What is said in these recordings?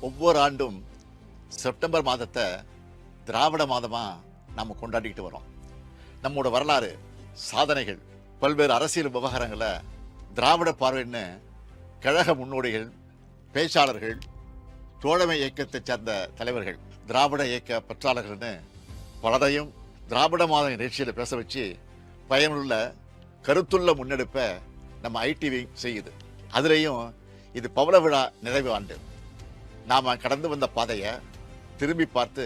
ஒவ்வொரு ஆண்டும் செப்டம்பர் மாதத்தை திராவிட மாதமாக நம்ம கொண்டாடிக்கிட்டு வரோம். நம்மளோட வரலாறு சாதனைகள் பல்வேறு அரசியல் விவகாரங்களை திராவிட பார்வைன்னு கழக முன்னோடிகள் பேச்சாளர்கள் தோழமை இயக்கத்தைச் சேர்ந்த தலைவர்கள் திராவிட இயக்க பற்றாளர்கள்னு பலரையும் திராவிட மாத நிகழ்ச்சியில் பேச வச்சு பயனுள்ள கருத்துள்ள முன்னெடுப்பை நம்ம ஐடிவி செய்யுது. அதுலேயும் இது பவள விழா நிறைவு ஆண்டு. நாம் கடந்து வந்த பாதையை திரும்பி பார்த்து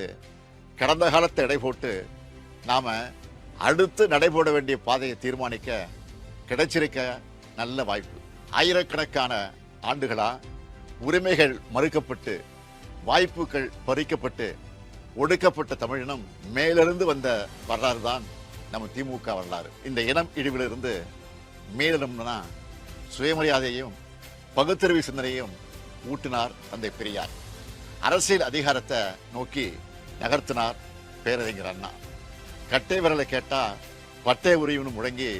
கடந்த காலத்தை எடை போட்டு நாம் அடுத்து நடைபோட வேண்டிய பாதையை தீர்மானிக்க கிடைச்சிருக்க நல்ல வாய்ப்பு. ஆயிரக்கணக்கான ஆண்டுகளாக உரிமைகள் மறுக்கப்பட்டு வாய்ப்புகள் பறிக்கப்பட்டு ஒடுக்கப்பட்ட தமிழினம் மேலிருந்து வந்த வரலாறு தான் நம்ம திமுக வரலாறு. இந்த இனம் இழிவிலிருந்து மேலிடம்னா சுயமரியாதையும் பகுத்தறிவு சிந்தனையும் ஊட்டினார் தந்தை பெரியார். அரசியல் அதிகாரத்தை நோக்கி நகர்த்தினார் பேரறிஞர் அண்ணா. கட்டை விரலை கேட்டால் பட்டை உரியும்னு முழங்கி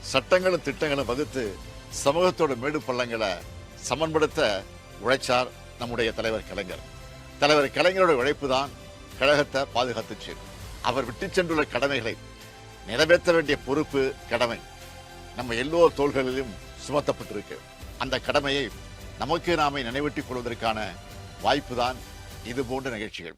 சட்டங்களும் திட்டங்களும் வகுத்து சமூகத்தோட மேடு பள்ளங்களை சமன்படுத்த உழைச்சார் நம்முடைய தலைவர் கலைஞர். தலைவர் கலைஞரோட உழைப்பு தான் கழகத்தை பாதுகாத்துச்சு. அவர் விட்டு சென்றுள்ள கடமைகளை நிறைவேற்ற வேண்டிய பொறுப்பு கடமை. நம்ம எல்லோர் தோள்களிலும் சுமத்தப்பட்டிருக்கு. அந்த கடமையை நமக்கு நாமே நினைவூட்டிக் கொள்வதற்கான வாய்ப்பு தான் இது போன்ற நிகழ்ச்சிகள்.